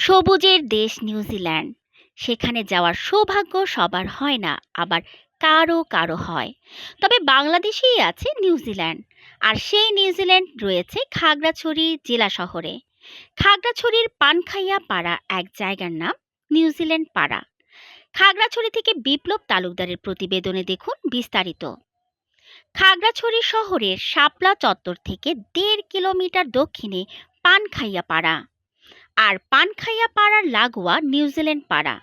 সবুজের দেশ নিউজিল্যান্ড সেখানে যাওয়ার সৌভাগ্য সবার হয় না, আবার কারও কারও হয়। তবে বাংলাদেশেই আছে নিউজিল্যান্ড আর সেই নিউজিল্যান্ড রয়েছে খাগড়াছড়ি জেলা শহরে। খাগড়াছড়ির পানখাইয়া পাড়া এক জায়গার নাম নিউজিল্যান্ড পাড়া। খাগড়াছড়ি থেকে বিপ্লব তালুকদারের প্রতিবেদনে দেখুন বিস্তারিত। খাগড়াছড়ি শহরের শাপলা চত্বর থেকে দেড় কিলোমিটার দক্ষিণে পানখাইয়া পাড়া আর পানখাইয়া পাড়ার লাগোয়া নিউজিল্যান্ড পাড়া।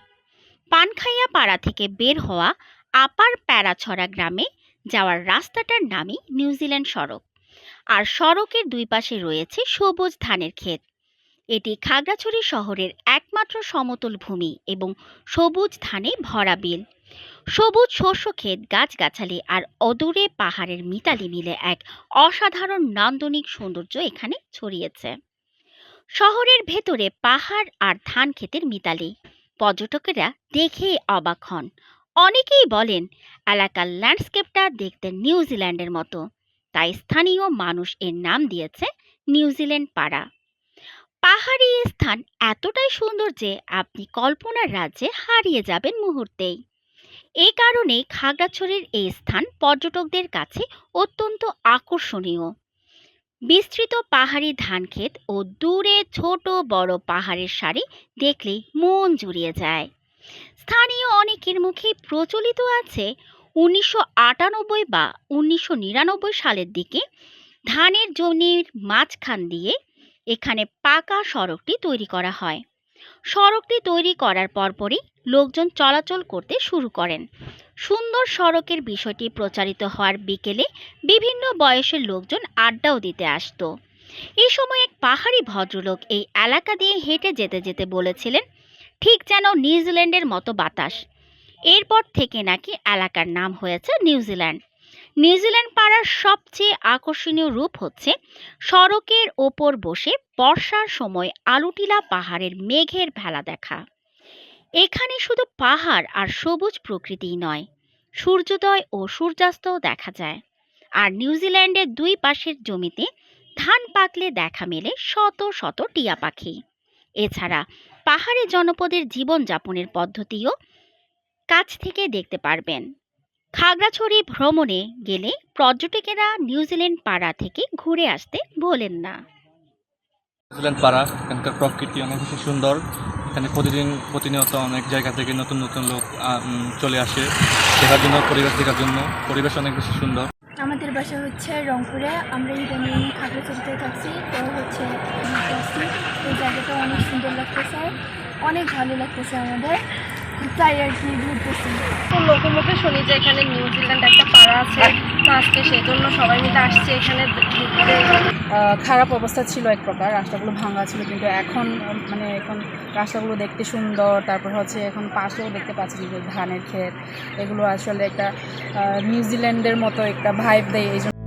পানখাইয়া পাড়া থেকে বের হওয়া আপার প্যারাছড়া গ্রামে যাওয়ার রাস্তাটার নামই নিউজিল্যান্ড সড়ক। আর সড়কের দুই পাশে রয়েছে সবুজ ধানের ক্ষেত। এটি খাগড়াছড়ি শহরের একমাত্র সমতল ভূমি এবং সবুজ ধানে ভরা বিল। সবুজ শস্য ক্ষেত, গাছগাছালি আর অদূরে পাহাড়ের মিতালি মিলে এক অসাধারণ নান্দনিক সৌন্দর্য এখানে ছড়িয়েছে। শহরের ভেতরে পাহাড় আর ধান ক্ষেতের মিতালি। পর্যটকেরা দেখে অবাক হন। অনেকেই বলেন, এলাকার ল্যান্ডস্কেপটা দেখতে নিউজিল্যান্ডের মতো। তাই স্থানীয় মানুষ এর নাম দিয়েছে নিউজিল্যান্ড পাড়া। পাহাড়ি স্থান এতটাই সুন্দর যে আপনি কল্পনার রাজ্যে হারিয়ে যাবেন মুহূর্তেই। এই কারণেই খাগড়াছড়ির এই স্থান পর্যটকদের কাছে অত্যন্ত আকর্ষণীয়। বিস্তৃত পাহাড়ি ধানক্ষেত ও দূরে ছোট বড় পাহাড়ের সারি দেখলেই মন জুড়িয়ে যায়। স্থানীয় অনেকের মুখে প্রচলিত আছে উনিশশো আটানব্বই বা উনিশশো নিরানব্বই সালের দিকে ধানের জমির মাঝখান দিয়ে এখানে পাকা সড়কটি তৈরি করা হয়। সড়কটি তৈরি করার পরপরই লোকজন চলাচল করতে শুরু করেন। সুন্দর সড়কের বিষয়টি প্রচারিত হওয়ার বিকেলে বিভিন্ন বয়সের লোকজন আড্ডাও দিতে আসতো। এই সময় এক পাহাড়ি ভদ্রলোক এই এলাকা দিয়ে হেঁটে যেতে যেতে বলেছিলেন, ঠিক যেন নিউজিল্যান্ডের মতো বাতাস। এরপর থেকে নাকি এলাকার নাম হয়েছে নিউজিল্যান্ড। নিউজিল্যান্ড পাড়ার সবচেয়ে আকর্ষণীয় রূপ হচ্ছে সড়কের ওপর বসে বর্ষার সময় আলুটিলা পাহাড়ের মেঘের ভেলা দেখা। এখানে শুধু পাহাড় আর সবুজ প্রকৃতিই নয়, সূর্যোদয় ও সূর্যাস্তও দেখা যায়। আর নিউজিল্যান্ডের দুই পাশের জমিতে ধান পাকলে দেখা মেলে শত শত টিয়া পাখি। এছাড়া পাহাড়ি জনপদের জীবনযাপনের পদ্ধতিও কাছ থেকে দেখতে পারবেন। খাগড়াছড়ি ভ্রমণে গেলে পর্যটকেরা নিউজিল্যান্ড পাড়া থেকে ঘুরে আসতে ভোলেন না। নিউজিল্যান্ড পাড়া, এখানকার প্রকৃতি অনেক বেশি সুন্দর। এখানে প্রতিদিন প্রতিনিয়ত অনেক জায়গা থেকে নতুন নতুন লোক চলে আসে। দেখার জন্য, পরিবেশ দেখার জন্য। পরিবেশ অনেক বেশি সুন্দর। আমাদের বাসা হচ্ছে রংপুরে। আমরা ইদানিং চলতে থাকছি। তো হচ্ছে এই জায়গাটা অনেক সুন্দর লাগতেছে। অনেক ভালো লাগতেছে আমাদের। তাই আর কি ঘুরতেছি। তো মুখে শুনি যে এখানে নিউজিল্যান্ড একটা পাড়া আছে তো আজকে সেই জন্য সবাই মিলে আসছে এখানে খারাপ অবস্থা ছিল এক প্রকার রাস্তাগুলো ভাঙা ছিল কিন্তু এখন মানে এখন রাস্তাগুলো দেখতে সুন্দর তারপর হচ্ছে এখন পাশেও দেখতে পাচ্ছি যে ধানের ক্ষেত এগুলো আসলে একটা নিউজিল্যান্ডের মতো একটা ভাইব দেয় এই জন্য